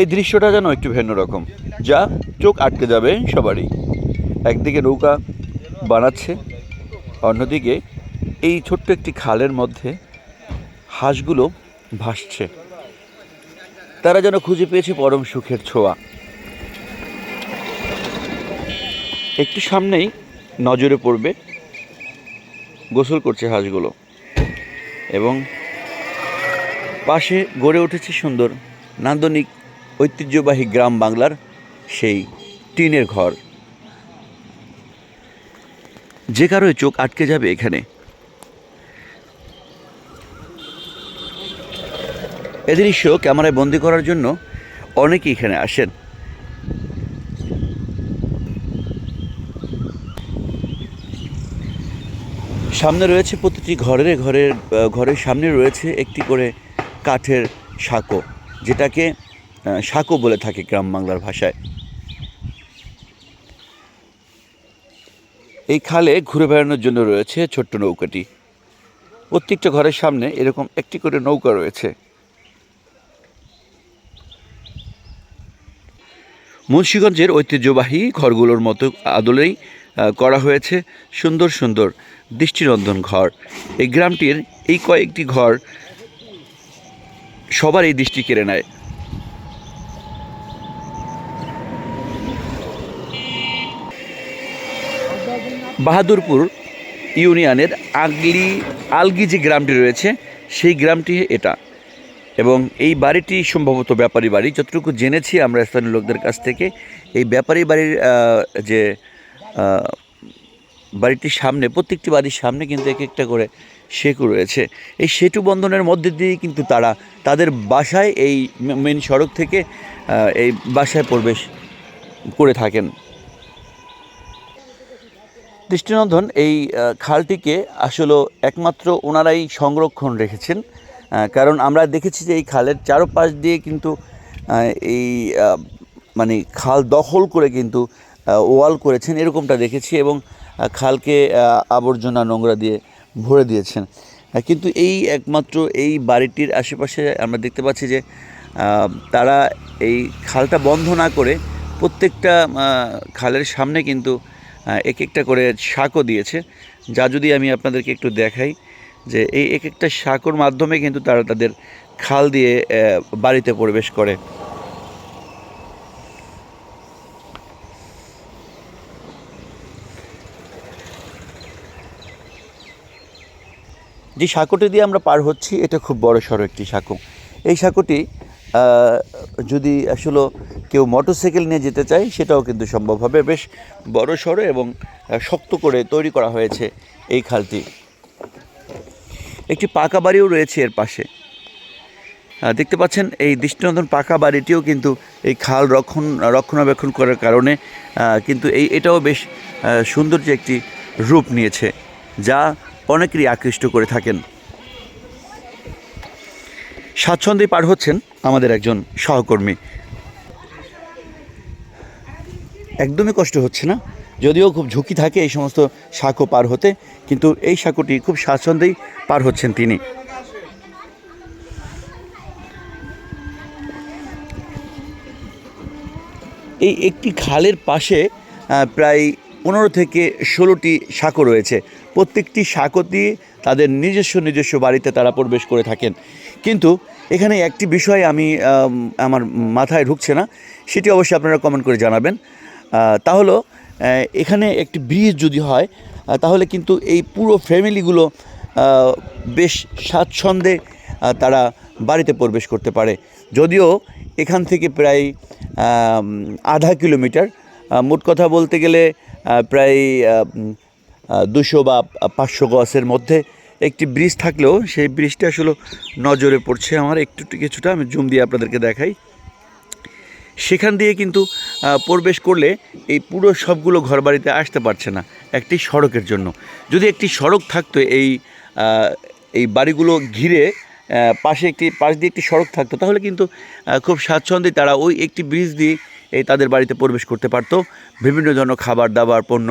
এই দৃশ্যটা যেন একটু ভিন্ন রকম। যা চোখ আটকে যাবে সবারই। একদিকে নৌকা বানাচ্ছে, অন্যদিকে এই ছোট্ট একটি খালের মধ্যে হাঁসগুলো ভাসছে। তারা যেন খুঁজে পেয়েছে পরম সুখের ছোঁয়া। একটু সামনেই নজরে পড়বে, গোসল করছে হাঁসগুলো। এবং পাশে গড়ে উঠেছে সুন্দর, নান্দনিক, ঐতিহ্যবাহী গ্রাম বাংলার সেই টিনের ঘর। যে কারোই চোখ আটকে যাবে এখানে। এ দৃশ্য ক্যামেরায় বন্দি করার জন্য অনেকেই এখানে আসেন। সামনে রয়েছে প্রতিটি ঘরের ঘরের ঘরের সামনে রয়েছে একটি করে কাঠের সাঁকো, যেটাকে সাঁকো বলে থাকে গ্রাম বাংলার ভাষায়। এই খালে ঘুরে বেড়ানোর জন্য রয়েছে ছোট্ট নৌকাটি। প্রত্যেকটা ঘরের সামনে এরকম একটি করে নৌকা রয়েছে। মুন্সীগঞ্জের ঐতিহ্যবাহী ঘরগুলোর মতো আদলেই করা হয়েছে সুন্দর সুন্দর দৃষ্টিনন্দন ঘর। এই গ্রামটির এই কয়েকটি ঘর সবার এই দৃষ্টি কেড়ে নেয়। বাহাদুরপুর ইউনিয়নের আগলি আলগি যে গ্রামটি রয়েছে, সেই গ্রামটি এটা। এবং এই বাড়িটি সম্ভবত ব্যাপারী বাড়ি। যতটুকু জেনেছি আমরা স্থানীয় লোকদের কাছ থেকে, এই ব্যাপারী বাড়ির যে বাড়িটির সামনে, প্রত্যেকটি বাড়ির সামনে কিন্তু এক একটা করে সেতু রয়েছে। এই সেতু বন্ধনের মধ্যে দিয়ে কিন্তু তারা তাদের বাসায় এই মেন সড়ক থেকে এই বাসায় প্রবেশ করে থাকেন। দৃষ্টিনন্দন, এই খালটিকে আসলে একমাত্র ওনারাই সংরক্ষণ রেখেছেন কারণ আমরা দেখেছি যে এই খালের চারপাশ দিয়ে কিন্তু এই মানে খাল দখল করে কিন্তু ওয়াল করেছেন, এরকমটা দেখেছি এবং খালকে আবর্জনা নোংরা দিয়ে ভরে দিয়েছেন। কিন্তু এই একমাত্র এই বাড়িটির আশেপাশে আমরা দেখতে পাচ্ছি যে তারা এই খালটা বন্ধ না করে প্রত্যেকটা খালের সামনে কিন্তু এক একটা করে শাকও দিয়েছে। যা যদি আমি আপনাদেরকে একটু দেখাই যে, এই এক একটা শাকর মাধ্যমে কিন্তু তারা তাদের খাল দিয়ে বাড়িতে প্রবেশ করে। যে সাঁকোটি দিয়ে আমরা পার হচ্ছি, এটা খুব বড় সড়ো একটি সাঁকো। এই সাঁকোটি যদি আসলে কেউ মোটরসাইকেল নিয়ে যেতে চায়, সেটাও কিন্তু সম্ভব হবে। বেশ বড় সড়ো এবং শক্ত করে তৈরি করা হয়েছে এই খালটি। একটি পাকা বাড়িও রয়েছে এর পাশে। দেখতে পাচ্ছেন, এই দৃষ্টিনন্দন পাকা বাড়িটিও কিন্তু এই খাল রক্ষণ, রক্ষণাবেক্ষণ করার কারণে কিন্তু এই, এটাও বেশ সৌন্দর্য একটি রূপ নিয়েছে, যা অনেকেরই আকৃষ্ট করে থাকেন। স্বাচ্ছন্দ্যে পার হচ্ছেন আমাদের একজন সহকর্মী। একদমই কষ্ট হচ্ছে না, যদিও খুব ঝুঁকি থাকে এই সমস্ত সাঁকো পার হতে, কিন্তু এই সাঁকোটি খুব স্বাচ্ছন্দ্যেই পার হচ্ছেন তিনি। এই একটি খালের পাশে প্রায় পনেরো থেকে ষোলোটি সাঁকো রয়েছে। প্রত্যেকটি সাঁকোটি তাদের নিজস্ব নিজস্ব বাড়িতে তারা প্রবেশ করে থাকেন। কিন্তু এখানে একটি বিষয় আমি আমার মাথায় ঢুকছে না সেটি অবশ্যই আপনারা কমেন্ট করে জানাবেন। আহ, তা হলো এখানে একটি ব্রিজ যদি হয় তাহলে কিন্তু এই পুরো ফ্যামিলিগুলো বেশ স্বাচ্ছন্দ্যে তারা বাড়িতে প্রবেশ করতে পারে। যদিও এখান থেকে প্রায় আধা কিলোমিটার মোট কথা বলতে গেলে প্রায় দুশো বা পাঁচশো গছের মধ্যে একটি ব্রিজ থাকলেও সেই ব্রিজটা আসলে নজরে পড়ছে আমার। একটু কিছুটা আমি জুম দিয়ে আপনাদেরকে দেখাই। সেখান দিয়ে কিন্তু প্রবেশ করলে এই পুরো সবগুলো ঘরবাড়িতে আসতে পারছে না একটি সড়কের জন্য। যদি একটি সড়ক থাকতো, এই এই বাড়িগুলো ঘিরে পাশে একটি, পাশ দিয়ে একটি সড়ক থাকতো, তাহলে কিন্তু খুব স্বাচ্ছন্দ্যে তারা ওই একটি ব্রিজ দিয়ে এই তাদের বাড়িতে প্রবেশ করতে পারতো। বিভিন্ন ধরনের খাবার, দাবার, পণ্য,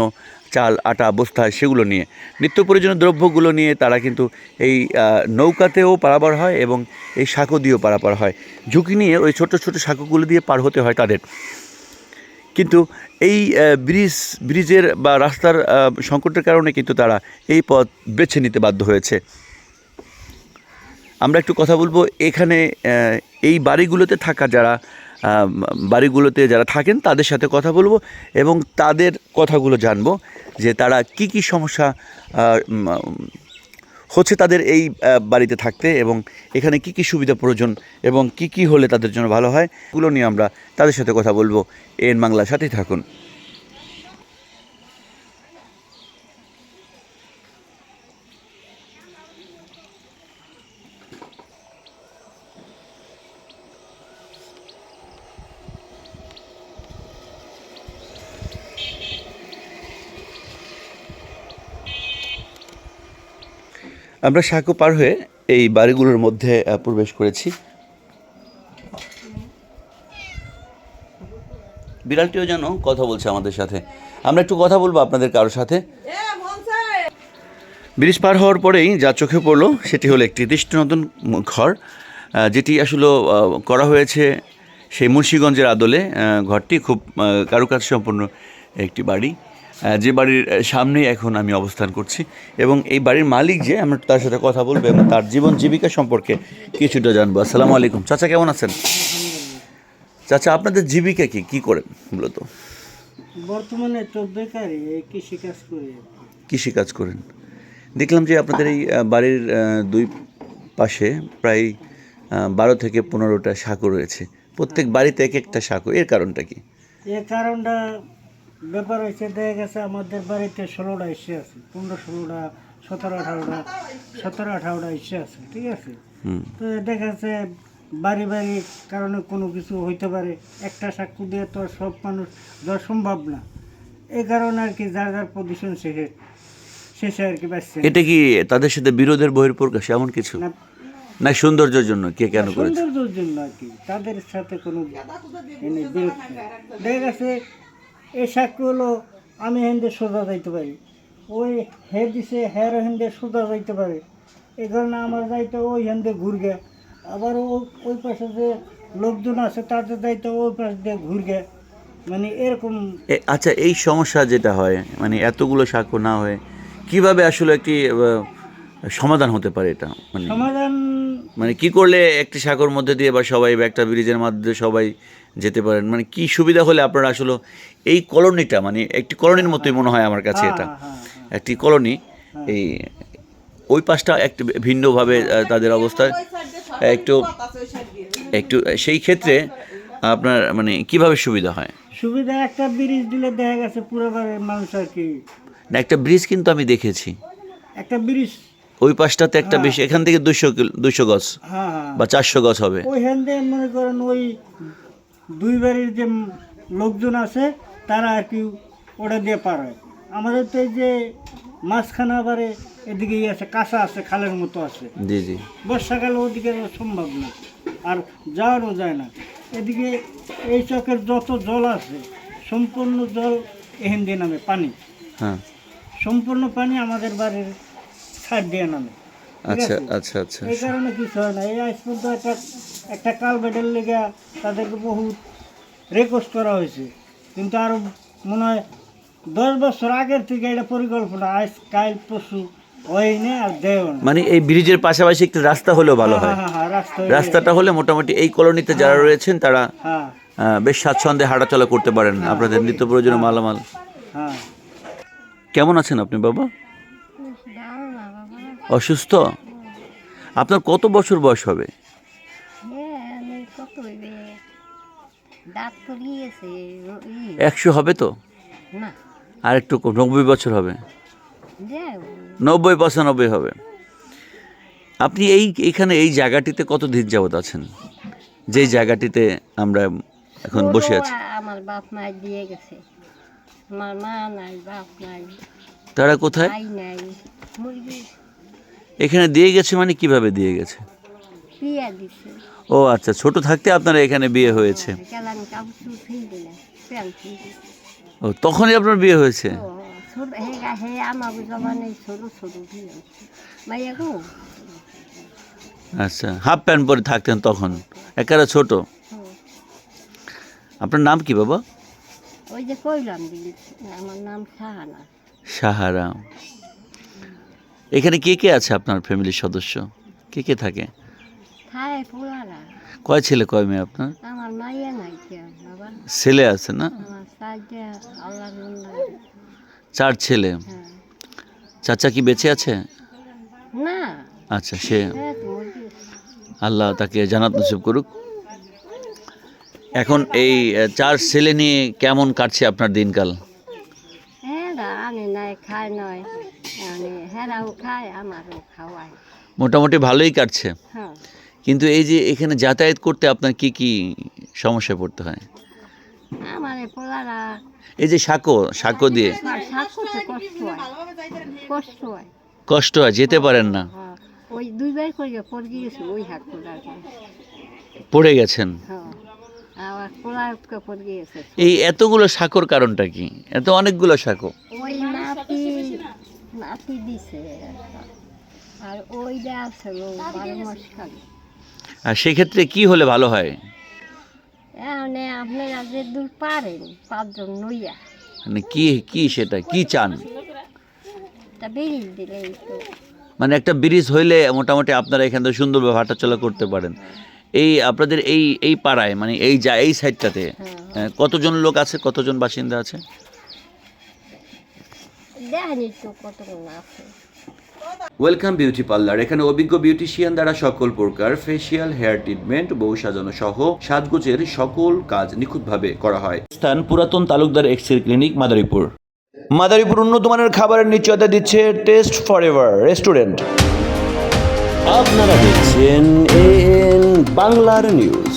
চাল, আটা, বস্তা সেগুলো নিয়ে। নিত্য প্রয়োজনীয় দ্রব্যগুলো নিয়ে তারা কিন্তু এই নৌকাতেও পারাপার হয় এবং এই সাঁকো দিয়েও পারাপার হয়। ঝুঁকি নিয়ে ওই ছোট ছোট সাঁকোগুলো দিয়ে পার হতে হয় তাদের। কিন্তু এই ব্রিজ, ব্রিজের বা রাস্তার সংকটের কারণে কিন্তু তারা এই পথ বেছে নিতে বাধ্য হয়েছে। আমরা একটু কথা বলব এখানে এই বাড়িগুলোতে থাকা যারা বাড়িগুলোতে যারা থাকেন তাদের সাথে কথা বলব এবং তাদের কথাগুলো জানব যে তারা কি কি সমস্যা হচ্ছে তাদের এই বাড়িতে থাকতে এবং এখানে কি কি সুবিধা প্রয়োজন এবং কি কি হলে তাদের জন্য ভালো হয়, এগুলো নিয়ে আমরা তাদের সাথে কথা বলব। এন বাংলার সাথেই থাকুন। আমরা সাঁকো পার হয়ে এই বাড়িগুলোর মধ্যে প্রবেশ করেছি। বিড়ালটিও যেন কথা বলছে আমাদের সাথে। আমরা একটু কথা বলব আপনাদের কারোর সাথে। ব্রিজ পার হওয়ার পরেই যা চোখে পড়ল, সেটি হলো একটি দৃষ্টি নতুন ঘর যেটি আসলে করা হয়েছে সেই মুন্সীগঞ্জের আদলে ঘরটি খুব কারুকাজ সম্পন্ন একটি বাড়ি। যে বাড়ির সামনেই এখন আমি অবস্থান করছি। এবং এই বাড়ির মালিক যে আমরা তার সাথে কথা বলব এবং তার জীবন জীবিকা সম্পর্কে কিছুটা জানব। আসসালামু আলাইকুম। চাচা কেমন আছেন? চাচা আপনাদের জীবিকা কি? কি করেন মূলত? বর্তমানে তো বেকারই এই কৃষিকাজ করি। কৃষিকাজ করেন। দেখলাম যে আপনাদের এই বাড়ির দুই পাশে প্রায় বারো থেকে পনেরোটা সাঁকো রয়েছে। প্রত্যেক বাড়িতে এক একটা সাঁকো এর কারণটা কি? এর কারণটা ব্যাপার হয়েছে দেখা গেছে আমাদের বাড়িতে ষোলোটা এসে আছে পনেরো ষোলোটা সতেরো আঠারোটা সতেরো আঠারোটা এসে আছে ঠিক আছে? তো দেখা যাচ্ছে বাড়ি বাড়ি কারণে কোনো কিছু হইতে পারে একটা সাক্ষ্য দিয়ে তো আর সব মানুষ দেওয়া সম্ভব না। এই কারণে আর কি যার যার পজিশন শেষে শেষে আর কি বাঁচছে এটা কি তাদের সাথে বিরোধের বহির প্রকাশ এমন কিছু? না। সৌন্দর্যের জন্য কে কেন করেছে? সৌন্দর্যের জন্য আর কি তাদের সাথে কোনো এনে বিরোধ নেই। দেখা গেছে এই সাক্ষ্য হলো আমি হেন্দে সোজা যাইতে পারি। ওই হে দিছে হের হেন্দে সোজা যাইতে পারে। এই কারণে আমার যাইতে ওই হেন্দে ঘুরগে। আবার ও ওই পাশে যে লোকজন আছে তাদের দায়িত্ব ওই পাশ দিয়ে ঘুরগে। মানে এরকম এ- আচ্ছা এই সমস্যা যেটা হয় মানে এতগুলো সাঁকো না হয়ে কীভাবে আসলে একটি সমাধান হতে পারে এটা? মানে সমাধান মানে কি করলে একটি সাঁকোর মধ্যে দিয়ে বা সবাই বা একটা ব্রিজের মধ্যে সবাই যেতে পারেন? মানে কি সুবিধা হলে আপনারা আসলে এই কলোনিটা মানে একটি কলোনির মতোই মনে হয় আমার কাছে এটা। হ্যাঁ, হ্যাঁ, হ্যাঁ। একটি কলোনি এই ওই পাশটা একটু ভিন্নভাবে তাদের অবস্থা। একটু একটু সেই ক্ষেত্রে আপনার মানে কীভাবে সুবিধা হয়? সুবিধা একটা ব্রিজ দিলে দেখা গেছে পুরো মানুষ আর কি। না একটা ব্রিজ কিন্তু আমি দেখেছি। একটা ব্রিজ ওই পাশটাতে একটা বেশি এখান থেকে দুশো দুশো গজ হ্যাঁ। হ্যাঁ বা চারশো গজ হবে। ওই হ্যান্ডে মনে করেন ওই দুই বাড়ির যে লোকজন আছে তারা আর কি ওটা দিয়ে পার হয়। আমাদের তো এই যে মাঝখানে আবারে এদিকে আছে কাঁচা আছে খালের মতো আছে। জি জি। বর্ষাকালে ওদিকে সম্ভব না আর যাওয়ারও যায় না। এদিকে এই চকের যত জল আছে সম্পূর্ণ জল এখান দিয়ে নামে পানি। হ্যাঁ। সম্পূর্ণ পানি আমাদের বাড়ির সাইড দিয়ে নামে। আচ্ছা আচ্ছা আচ্ছা। এই কারণে কিছু হয় না। এই আজ পর্যন্ত একটা একটা কালবেটের লেগে তাদেরকে বহুত রেকোয়েস্ট করা হয়েছে। কিন্তু আরও মনে হয় দশ বছর আগের থেকে এটা পরিকল্পনা আজ কাল পশু মানে এই ব্রিজের পাশাপাশি একটু রাস্তা হলেও ভালো হয়। হ্যাঁ হ্যাঁ হ্যাঁ রাস্তা রাস্তাটা হলে মোটামুটি এই কলোনিতে যারা রয়েছেন তারা বেশ স্বাচ্ছন্দ্যে হাঁটাচলা করতে পারেন আপনাদের নিত্য প্রয়োজনীয় মালামাল। হ্যাঁ। কেমন আছেন আপনি বাবা? অসুস্থ? আপনার কত বছর বয়স হবে? একশো হবে তো? আর একটু নব্বই বছর হবে। নব্বই পঁচানব্বই হবে। আপনি এই এখানে এই জায়গাটিতে কত দিন যাবত আছেন? যেই জায়গাটিতে আমরা এখন বসে আছি। আমার বাপ মাই দিয়ে গেছে। আমার মা নাই বাপ নাই। তারা কোথায়? নাই এখানে দিয়ে গেছে মানে কীভাবে দিয়ে গেছে? ও আচ্ছা ছোট থাকতে আপনার এখানে বিয়ে হয়েছে। ফিরবি ও তখনই আপনার বিয়ে হয়েছে? গো আচ্ছা হাফ প্যান্ট পরে থাকতেন তখন একেবারে ছোট। আপনার নাম কি বাবা? ওই যে কইলাম আমার নাম সাহানা। সাহারা। এখানে কে কে আছে আপনার ফ্যামিলির সদস্য? কে কে থাকে? পোলারা কয় ছেলে কয় মেয়ে আপনার? আমার মাইয়া নাই বাবা। ছেলে আছে না? চার ছেলে। হ্যাঁ। চাচা কি বেঁচে আছে? না। আচ্ছা সে হ্যাঁ আল্লাহ তাকে জানাত নসিব করুক। এখন এই চার ছেলে নিয়ে কেমন কাটছে আপনার দিনকাল? নাই খাই নয়। মানে হেরাও খায় আমারও খাওয়ায়। মোটামুটি ভালোই কাটছে। হ্যাঁ। কিন্তু এই যে এখানে যাতায়াত করতে আপনার কি কি সমস্যায় পড়তে হয়? আমার এই পোলারা এই যে সাঁকো সাঁকো দিয়ে। কষ্ট হয় কষ্ট হয়। কষ্ট হয় যেতে পারেন না। হ্যাঁ ওই দুইবার করে পড়ে গিয়েছে ওই হাত পড়ে গেছেন। হ্যাঁ। এই এতগুলো সাঁকোর কারণটা কি? এত অনেকগুলো দিছে। আর সেক্ষেত্রে কি হলে ভালো হয়? আপনারা যে দূর পারেন পাঁচজন নইয়া মানে কি কি সেটা কি চান? মানে একটা ব্রিজ হইলে মোটামুটি আপনারা এখান থেকে সুন্দরভাবে হাঁটাচলা করতে পারেন। এই আপনাদের এই এই পাড়ায় মানে এই যা এই সাইডটাতে কতজন লোক আছে? কতজন বাসিন্দা আছে? ওয়েলকাম বিউটি পার্লার এখানে অভিজ্ঞ বিউটিশিয়ান দ্বারা সকল প্রকার ফেসিয়াল হেয়ার ট্রিটমেন্ট বউ সাজানো সহ সাজগোজের সকল কাজ নিখুঁতভাবে করা হয়। স্থান পুরাতন তালুকদার এক্সের ক্লিনিক মাদারীপুর। মাদারীপুর উন্নত মানের খাবারের নিশ্চয়তা দিচ্ছে টেস্ট ফর এভার রেস্টুরেন্ট আপনারা দেখছেন এন বাংলার নিউজ